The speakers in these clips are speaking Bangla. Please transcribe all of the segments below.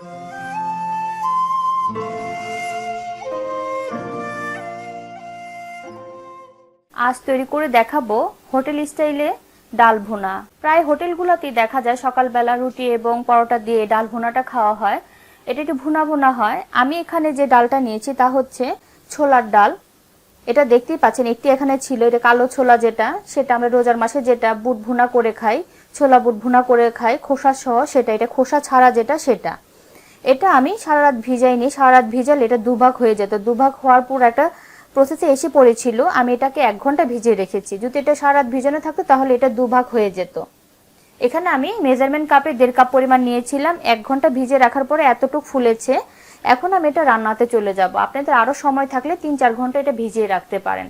আজ তৈরি করে দেখাবো হোটেল স্টাইলে ডাল ভুনা। প্রায় হোটেলগুলোতেই দেখা যায় সকালবেলা রুটি এবং পরোটা দিয়ে ডাল ভুনাটা খাওয়া হয়। এটা একটু ভুনা ভুনা হয়। আমি এখানে যে ডালটা নিয়েছি তা হচ্ছে ছোলার ডাল। এটা দেখতেই পাচ্ছেন, একটি এখানে ছিল, এটা কালো ছোলা যেটা, সেটা আমরা রোজার মাসে যেটা বুট ভুনা করে খাই, ছোলা বুট ভুনা করে খাই, খোসা সহ সেটা, এটা খোসা ছাড়া যেটা, সেটা। এটা আমি সারা রাত ভিজাইনি, সারা রাত ভিজালে এটা দুভাগ হয়ে যেত। দুভাগ হওয়ার পর একটা প্রসেসে এসে পড়েছিল, আমি এটাকে এক ঘণ্টা ভিজিয়ে রেখেছি। যদি এটা সারা রাত ভিজানো থাকতো, তাহলে এটা দুভাগ হয়ে যেত। এখানে আমি মেজারমেন্ট কাপে দেড় কাপ পরিমাণ নিয়েছিলাম, এক ঘণ্টা ভিজে রাখার পরে এতটুকু ফুলেছে। এখন আমি এটা রান্নাতে চলে যাব। আপনাদের আরও সময় থাকলে তিন চার ঘণ্টা এটা ভিজিয়ে রাখতে পারেন।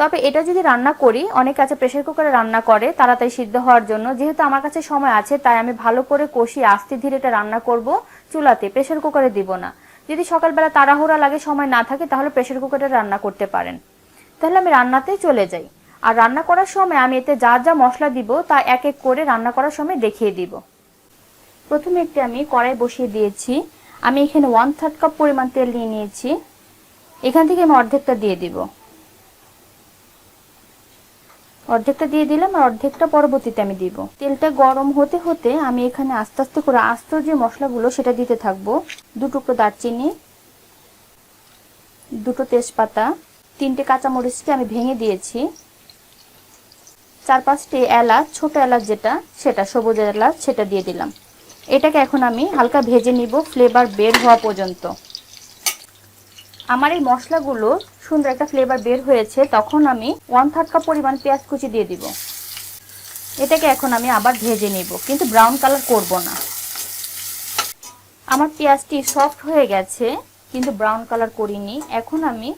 তবে এটা যদি রান্না করি, অনেক আছে প্রেশার কুকারে রান্না করে, তাড়াতাড়ি সিদ্ধ হওয়ার জন্য। যেহেতু আমার কাছে সময় আছে, তাই আমি ভালো করে কষিয়ে আস্তে ধীরে এটা রান্না করব। চুলাতে প্রেশার কুকারে দিব না। যদি সকালবেলা তাড়াহুড়া লাগে, সময় না থাকে, তাহলে প্রেশার কুকারে রান্না করতে পারেন। তাহলে আমি রান্নাতে চলে যাই। আর রান্না করার সময় আমি এতে যা যা মশলা দিব, তা এক এক করে রান্না করার সময় দেখিয়ে দিব। প্রথমে একটি আমি কড়াই বসিয়ে দিয়েছি। আমি এখানে ওয়ান থার্ড কাপ পরিমাণ তেল নিয়ে নিয়েছি। এখান থেকে আমি অর্ধেকটা দিয়ে দিব। অর্ধেকটা দিয়ে দিলাম আর অর্ধেকটা পরবর্তীতে আমি দিব। তেলটা গরম হতে হতে আমি এখানে আস্তে আস্তে করে আস্ত যে মশলাগুলো সেটা দিতে থাকব। দু টুকরো দারচিনি, দুটো তেজপাতা, তিনটে কাঁচামরিচকে আমি ভেঙে দিয়েছি। চার পাঁচটি এলাচ, ছোট এলাচ যেটা, সেটা, সবুজ এলাচ সেটা দিয়ে দিলাম। এটাকে এখন আমি হালকা ভেজে নিব ফ্লেভার বের হওয়া পর্যন্ত। আমার এই মশলাগুলো সুন্দর একটা ফ্লেভার বের হয়েছে, তখন আমি ওয়ান থার্ড কাপ পরিমাণ পেঁয়াজ কুচি দিয়ে দিব। এটাকে এখন আমি আবার ভেজে নিব, কিন্তু ব্রাউন কালার করব না। আমার পেঁয়াজটি সফট হয়ে গেছে, কিন্তু ব্রাউন কালার করিনি। এখন আমি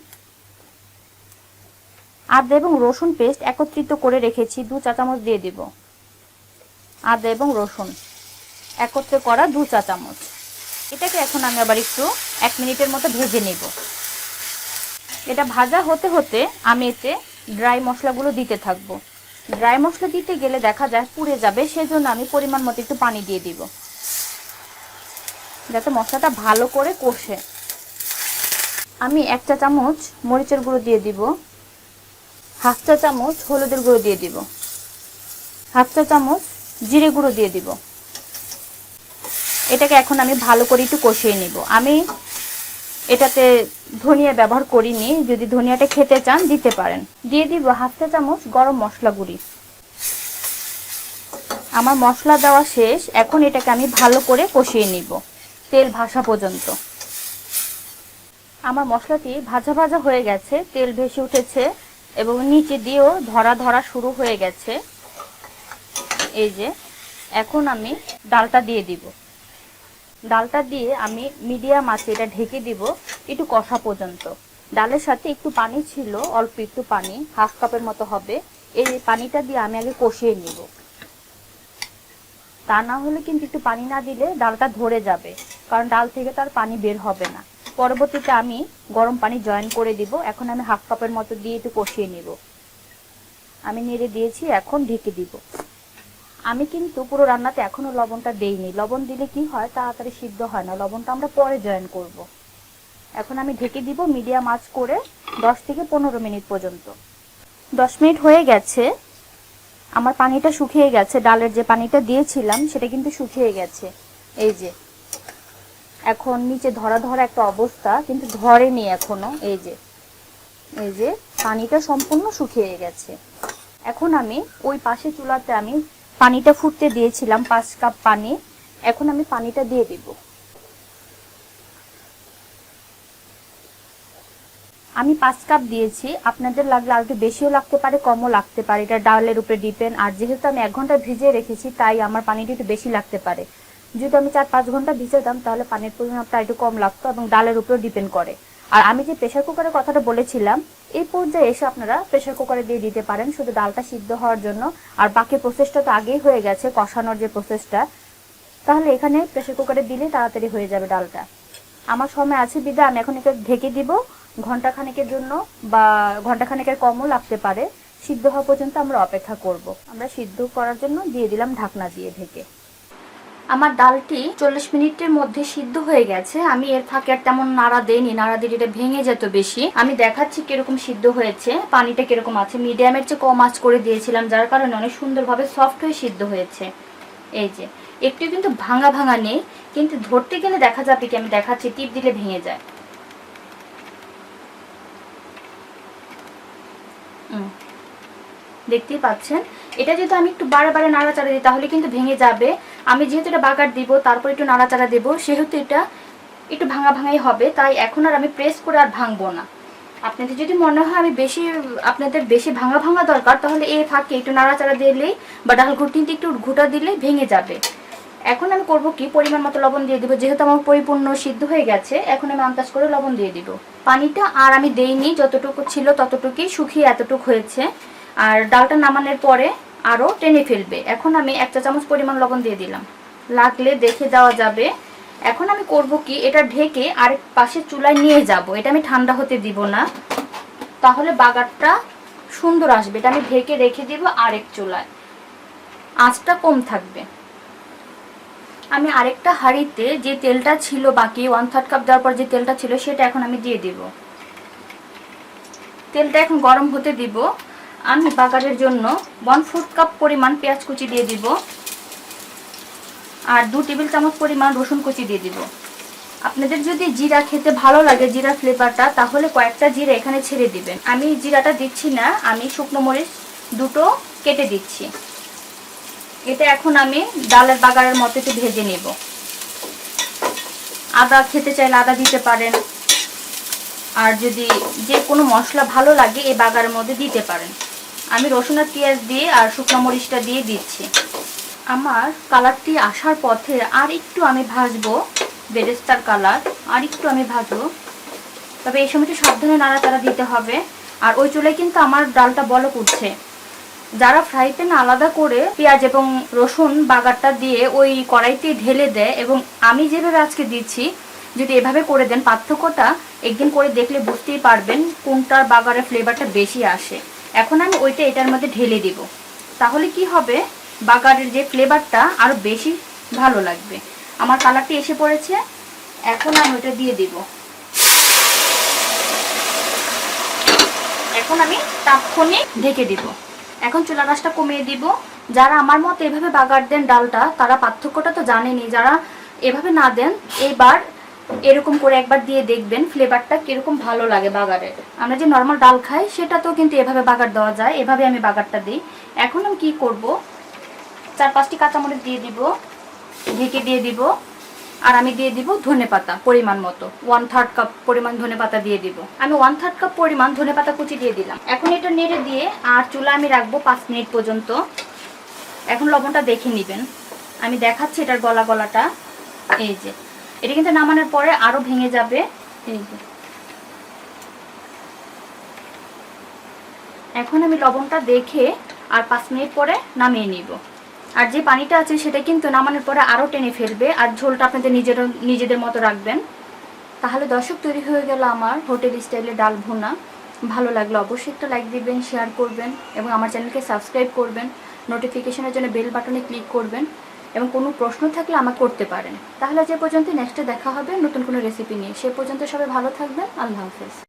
আদা এবং রসুন পেস্ট একত্রিত করে রেখেছি, দু চা চামচ দিয়ে দিব। আদা এবং রসুন একত্রে করা দু চা চামচ। এটাকে এখন আমি আবার একটু এক মিনিটের মতো ভেজে নেব। এটা ভাজা হতে হতে আমি এতে ড্রাই মশলাগুলো দিতে থাকব। ড্রাই মশলা দিতে গেলে দেখা যায় পুড়ে যাবে, সেজন্য আমি পরিমাণ মতো একটু পানি দিয়ে দিব। যাতে মশলাটা ভালো করে কষে। আমি এক চা চামচ মরিচের গুঁড়ো দিয়ে দিব। হাফ চা চামচ হলুদের গুঁড়ো দিয়ে দিব। হাফ চা চামচ জিরে গুঁড়ো দিয়ে দিব। এটাকে এখন আমি ভালো করে একটু কষিয়ে নিব। আমি এটাতে ধনিয়া ব্যবহার করিনি, যদি ধনিয়াটা খেতে চান দিতে পারেন। দিয়ে দিব হাফ চা চামচ গরম মশলা গুঁড়ি। আমার মশলা দেওয়া শেষ, এখন এটাকে আমি ভালো করে কষিয়ে নিব, তেল ভাসা পর্যন্ত। আমার মশলাটি ভাজা ভাজা হয়ে গেছে, তেল ভেসে উঠেছে, এবং নিচে দিয়েও ধরা ধরা শুরু হয়ে গেছে। এই যে, এখন আমি ডালটা দিয়ে দিব। ডালটা দিয়ে আমি মিডিয়াম আছে, এটা ঢেকে দিব একটু কষা পর্যন্ত। ডালের সাথে একটু পানি ছিল, অল্প একটু পানি, হাফ কাপের মতো হবে। এই পানিটা দিয়ে আমি আগে কষিয়ে নিব। তা না হলে কিন্তু একটু পানি না দিলে ডালটা ধরে যাবে, কারণ ডাল থেকে তার পানি বের হবে না। পরবর্তীতে আমি গরম পানি জয়েন করে দিব, এখন আমি হাফ কাপের মতো দিয়ে একটু কষিয়ে নিব। আমি নেড়ে দিয়েছি, এখন ঢেকে দিব। আমি কিন্তু পুরো রান্নাতে এখনও লবণটা দেইনি। লবণ দিলে কি হয়? তাড়াতাড়ি সিদ্ধ হয় না। লবণটা আমরা পরে জয়েন করব। এখন আমি ঢেকে দিব মিডিয়াম আঁচ করে দশ থেকে পনেরো মিনিট পর্যন্ত। দশ মিনিট হয়ে গেছে। আমার পানিটা শুকিয়ে গেছে। ডালের যে পানিটা দিয়েছিলাম, সেটা কিন্তু শুকিয়ে গেছে। এই যে। এখন নিচে ধরা ধরা একটা অবস্থা, কিন্তু ধরেনি এখনও। এই যে। এই যে, পানিটা সম্পূর্ণ শুকিয়ে গেছে। এখন আমি ওই পাশে চুলাতে আমি পানিটা ফুটতে দিয়েছিলাম, পাঁচ কাপ পানি। এখন আমি পানিটা দিয়ে দিব। আমি পাঁচ কাপ দিয়েছি। আপনাদের লাগলে আর একটু বেশিও লাগতে পারে, কমও লাগতে পারে। এটা ডালের উপরে ডিপেন্ড। আর যেহেতু আমি এক ঘণ্টা ভিজিয়ে রেখেছি, তাই আমার পানিটা একটু বেশি লাগতে পারে। যদি আমি চার পাঁচ ঘণ্টা ভিজাতাম, তাহলে পানির পরিমাণ পরিমাণটা একটু কম লাগতো এবং ডালের উপরে ডিপেন্ড করে। আর আমি যে প্রেশার কুকারের কথাটা বলেছিলাম, এই পর্যায়ে এসে আপনারা প্রেশার কুকারে দিয়ে দিতে পারেন। শুধু ডালটা সিদ্ধ হওয়ার জন্য। আর বাকি প্রসেসটা তো আগেই হয়ে গেছে, কষানোর যে প্রসেসটা তাহলে এখানে প্রেশার কুকারে দিলে তাড়াতাড়ি হয়ে যাবে ডালটা। আমার সময় আছে বিদা, আমি এখন এটা ঢেকে দিব। ঘণ্টা খানেকের জন্য বা ঘণ্টা খানেকের কমও লাগতে পারে। সিদ্ধ হওয়া পর্যন্ত আমরা অপেক্ষা করব। আমরা সিদ্ধ করার জন্য দিয়ে দিলাম ঢাকনা দিয়ে ঢেকে। আমার ডালটি চল্লিশ মিনিটের মধ্যে সিদ্ধ হয়ে গেছে। আমি এর ফাঁকে আর তেমন নাড়া দেইনি, নাড়া দিলে এটা ভেঙে যেত বেশি। আমি দেখাচ্ছি কীরকম সিদ্ধ হয়েছে, পানিটা কীরকম আছে। মিডিয়ামের চেয়ে কম আঁচ করে দিয়েছিলাম, যার কারণে অনেক সুন্দরভাবে সফট হয়ে সিদ্ধ হয়েছে। এই যে একটু কিন্তু ভাঙা ভাঙা নেই, কিন্তু ধরতে গেলে দেখা যাবে কি, আমি দেখাচ্ছি, টিপ দিলে ভেঙে যায়। দেখতেই পাচ্ছেন? এটা যদি আমি একটু বারে বারে নাড়াচাড়া দিই, তাহলে কিন্তু ভেঙে যাবে। আমি যেহেতু এটা বাগার দিব, তারপর একটু নাড়াচাড়া দেবো, সেহেতু এটা একটু ভাঙা ভাঙাই হবে, তাই এখন আর আমি প্রেস করে আর ভাঙবো না। আপনাদের যদি মনে হয় আমি বেশি, আপনাদের বেশি ভাঙা ভাঙা দরকার, তাহলে এই ফাঁকে একটু নাড়াচাড়া দিলেই বা ডাল ঘুটিতে একটু ঘুটা দিলেই ভেঙে যাবে। এখন আমি করব কি, পরিমাণ মতো লবণ দিয়ে দিব, যেহেতু আমার পরিপূর্ণ সিদ্ধ হয়ে গেছে, এখন আমি আন্দাজ করে লবণ দিয়ে দিব। পানিটা আর আমি দেইনি, যতটুকু ছিল ততটুকুই শুকিয়ে এতটুকু হয়েছে। আর ডালটা নামানোর পরে আরও টেনে ফেলবে। এখন আমি এক চা চামচ পরিমাণ লবণ দিয়ে দিলাম। লাগলে দেখে দেওয়া যাবে। এখন আমি করব কি, এটা ঢেকে আরেক পাশে চুলায় নিয়ে যাব। এটা আমি ঠান্ডা হতে দিব না। তাহলে বাগারটা সুন্দর আসবে। এটা আমি ঢেকে রেখে দিব আরেক চুলায়। আঁচটা কম থাকবে। আমি আরেকটা হাঁড়িতে যে তেলটা ছিল বাকি ওয়ান থার্ড কাপ দেওয়ার পর যে তেলটা ছিল, সেটা এখন আমি দিয়ে দিব। তেলটা এখন গরম হতে দিব। আমি বাগারের জন্য ওয়ান ফোর্থ কাপ পরিমাণ পেঁয়াজ কুচি দিয়ে দিব। আর দু টেবিল চামচ পরিমাণ রসুন কুচি দিয়ে দিব। আপনাদের যদি জিরা খেতে ভালো লাগে জিরা ফ্লেভারটা তাহলে কয়েকটা জিরা এখানে ছেড়ে দিবেন। আমি জিরাটা দিচ্ছি না, আমি শুকনো মরিচ দুটো কেটে দিচ্ছি। এটা এখন আমি ডালের বাগারের মতো একটু ভেজে নেব। আদা খেতে চাইলে আদা দিতে পারেন। আর যদি যে কোনো মশলা ভালো লাগে, এই বাগারের মধ্যে দিতে পারেন। আমি রসুন আর পেঁয়াজ দিয়ে আর শুকনো মরিচটা দিয়ে দিচ্ছি। আমার কালারটি আসার পথে আর একটু আমি ভাজবো, বেরেস্তার কালার, আর একটু আমি ভাজবো। তবে এই সময় একটু সাবধানে নাড়াচাড়া দিতে হবে। আর ওই চুলায় কিন্তু আমার ডালটা বলক উঠছে। যারা ফ্রাই প্যান আলাদা করে পেঁয়াজ এবং রসুন বাগারটা দিয়ে ওই কড়াইতে ঢেলে দেয় এবং আমি যেভাবে আজকে দিচ্ছি, যদি এভাবে করে দেন, পার্থক্যটা একদিন করে দেখলে বুঝতেই পারবেন কোনটার বাগারের ফ্লেভারটা বেশি আসে। এখন আমি ওইটা এটার মধ্যে ঢেলে দিব। তাহলে কি হবে? বাগারের যে ফ্লেভারটা আরও বেশি ভালো লাগবে। আমার কালারটি এসে পড়েছে। এখন আমি ওটা দিয়ে দিব। এখন আমি তাৎক্ষণিক ঢেকে দিব। এখন চুলা গাছটা কমিয়ে দিব। যারা আমার মতো এভাবে বাগার দেন ডালটা, তারা পার্থক্যটা তো জানেনি যারা এভাবে না দেন, এবার এরকম করে একবার দিয়ে দেখবেন ফ্লেভারটা কীরকম ভালো লাগে বাগারের আমরা যে নর্মাল ডাল খাই, সেটাতেও কিন্তু এভাবে বাগার দেওয়া যায়, এভাবে আমি বাগারটা দিই। এখন আমি কি করব? চার পাঁচটি কাঁচামরিচ দিয়ে দিব, ঢেকে দিয়ে দিব, আর আমি দিয়ে দিব ধনে পাতা পরিমাণ মতো। ওয়ান থার্ড কাপ পরিমাণ ধনে পাতা দিয়ে দিব। আমি ওয়ান থার্ড কাপ পরিমাণ ধনে পাতা কুচি দিয়ে দিলাম। এখন এটা নেড়ে দিয়ে আর চুলা আমি রাখব পাঁচ মিনিট পর্যন্ত। এখন লবণটা দেখে নেবেন। আমি দেখাচ্ছি এটার গলা গলাটা এই যে। এটা কিন্তু নামানোর পরে আরও ভেঙে যাবে। এখন আমি লবণটা দেখে আর পাঁচ মিনিট পরে নামিয়ে নিব। আর যে পানিটা আছে সেটা কিন্তু নামানোর পরে আরও টেনে ফেলবে। আর ঝোলটা আপনাদের নিজের, নিজেদের মতো রাখবেন। তাহলে দর্শক তৈরি হয়ে গেল আমার হোটেল স্টাইলে ডাল ভুনা। ভালো লাগলে অবশ্যই একটা লাইক দিবেন, শেয়ার করবেন এবং আমার চ্যানেলকে সাবস্ক্রাইব করবেন। নোটিফিকেশনের জন্য বেল বাটনে ক্লিক করবেন। এবং কোনো প্রশ্ন থাকলে আমাকে করতে পারেন। তাহলে যে পর্যন্ত নেক্সটে দেখা হবে নতুন কোনো রেসিপি নিয়ে। সে পর্যন্ত সবাই ভালো থাকবেন। আল্লাহ হাফেজ।